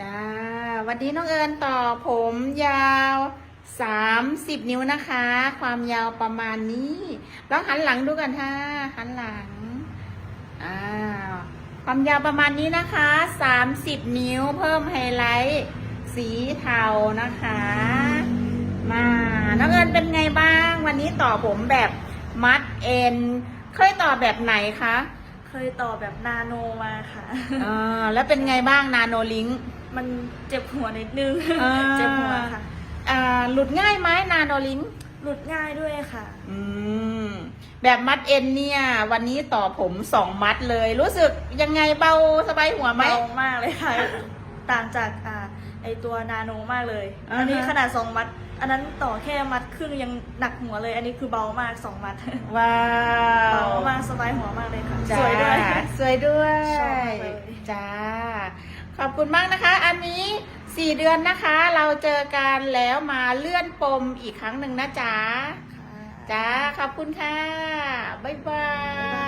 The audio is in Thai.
จ้า วันนี้น้องเอิญต่อผมยาวสามสิบนิ้วนะคะ ความยาวประมาณนี้ ลองหันหลังดูกันค่ะ หันหลังอ้าวความยาวประมาณนี้นะคะสามสิบนิ้วเพิ่มไฮไลท์สีเทานะคะ มา น้องเอิญเป็นไงบ้าง วันนี้ต่อผมแบบมัดเอ็น เคยต่อแบบไหนคะ เคยต่อแบบนาโนมาค่ะ อ่า แล้วเป็นไงบ้างนาโนลิง มันเจ็บหัวนิดนึงอ่า เจ็บหัวค่ะ อ่าหลุดง่ายไหมนาโนลิงหลุดง่ายด้วยค่ะ อืม แบบมัดเอ็นเนี่ย วันนี้ต่อผมสองมัดเลย รู้สึกยังไงเบาสบายหัวไหม เบามากเลยค่ะ ต่างจากอ่าไอตัวนาโนมากเลย อ่าฮะ อันนี้ขนาดสองมัด อันนั้นต่อแค่มัดครึ่งยังหนักหัวเลย อันนี้คือเบามากสองมัด ว้าเบาวมากสบายหัวมากเลยค่ะ จ้าสวยด้วย สวยด้วยชอบมากเลย จ้า ขอบคุณมากนะคะ อันนี้สี่เดือนนะคะ เราเจอกันแล้วมาเลื่อนปมอีกครั้งหนึ่งนะจ๊ะค่ะจ้าขอบคุณค่ะ บ๊ายบาย